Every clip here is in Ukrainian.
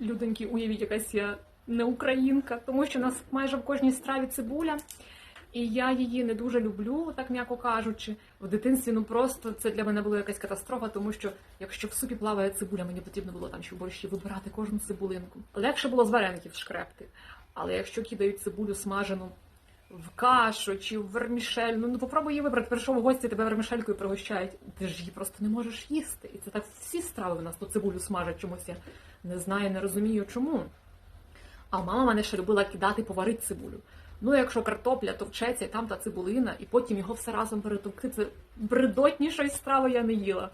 людоньки, уявіть, якась я не українка, тому що у нас майже в кожній страві цибуля. І я її не дуже люблю, так м'яко кажучи. В дитинстві ну просто це для мене була якась катастрофа, тому що якщо в супі плаває цибуля, мені потрібно було там ще в борщі вибирати кожну цибулинку. Легше було з вареників шкрепти. Але якщо кидають цибулю смажену в кашу чи в вермішель, ну, ну попробуй її вибрати. Прийшов гості, тебе вермішелькою пригощають. Ти ж її просто не можеш їсти. І це так всі страви в нас то цибулю смажать чомусь. Я не знаю, не розумію чому. А мама мене ще любила кидати поварити цибулю. Ну, якщо картопля товчеться, і там та цибулина, і потім його все разом перетовкти, це бредотнішої страви я не їла.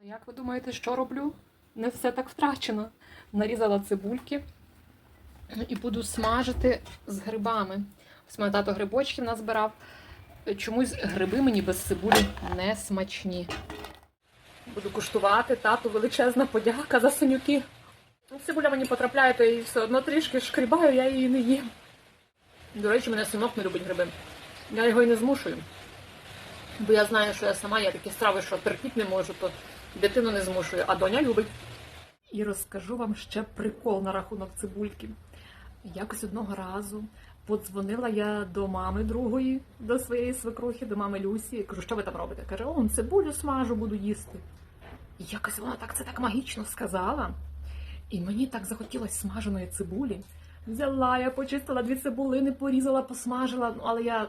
Як ви думаєте, що роблю? Не все так втрачено. Нарізала цибульки і буду смажити з грибами. Мене тато грибочків назбирав. Чомусь гриби мені без цибулі не смачні. Буду куштувати, тату величезна подяка за сонюки. Ну, Цибуля мені потрапляє, то її все одно трішки шкрібаю, я її не їм. До речі, мене синок не любить гриби. Я його і не змушую. Бо я знаю, що я сама є такі страви, що терпіти не можу, то дитину не змушую, а доня любить. І розкажу вам ще прикол на рахунок цибульки. Якось одного разу подзвонила я до мами другої, до своєї свекрухи, до мами Люсі, і кажу, що ви там робите? Каже, он цибулю смажу, буду їсти. І якось вона так це так магічно сказала. І мені так захотілося смаженої цибулі. Взяла, я почистила дві цибулини, порізала, посмажила, ну, але я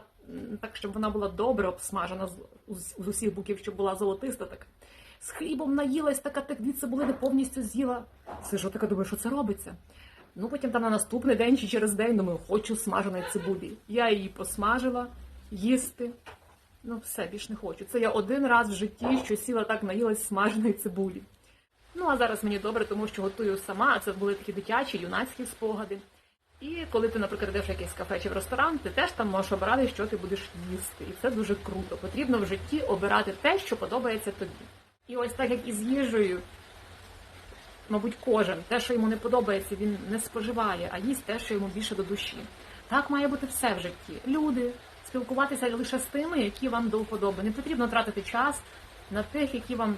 так, щоб вона була добре обсмажена з, усіх боків, щоб була золотиста така. З хлібом наїлась, така так дві цибулини повністю з'їла. Сижу така, думаю, що це робиться. Ну, потім там на наступний день чи через день думаю, хочу смаженої цибулі. Я її посмажила, їсти. Ну, все, більш не хочу. Це я один раз в житті, що сіла так наїлась смаженої цибулі. Ну, а зараз мені добре, тому що готую сама, а це були такі дитячі, юнацькі спогади. І коли ти, наприклад, йдеш в якийсь кафе чи в ресторан, ти теж там можеш обирати, що ти будеш їсти. І це дуже круто. Потрібно в житті обирати те, що подобається тобі. І ось так як і з їжею, мабуть, кожен те, що йому не подобається, він не споживає, а їсть те, що йому більше до душі. Так має бути все в житті. Люди, спілкуватися лише з тими, які вам до вподоби. Не потрібно тратити час на тих, які вам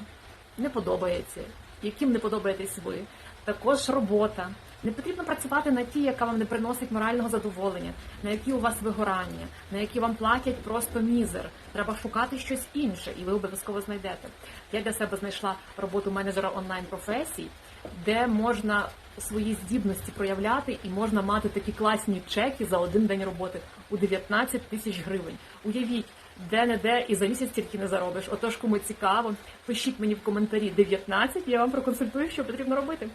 не подобається, яким не подобаєтесь ви. Також робота. Не потрібно працювати на ті, яка вам не приносить морального задоволення, на які у вас вигорання, на які вам платять просто мізер. Треба шукати щось інше, і ви обов'язково знайдете. Я для себе знайшла роботу менеджера онлайн професій, де можна свої здібності проявляти і можна мати такі класні чеки за один день роботи у 19 тисяч гривень. Уявіть, де не де і за місяць тільки не заробиш. Отож, кому цікаво, пишіть мені в коментарі 19, я вам проконсультую, що потрібно робити.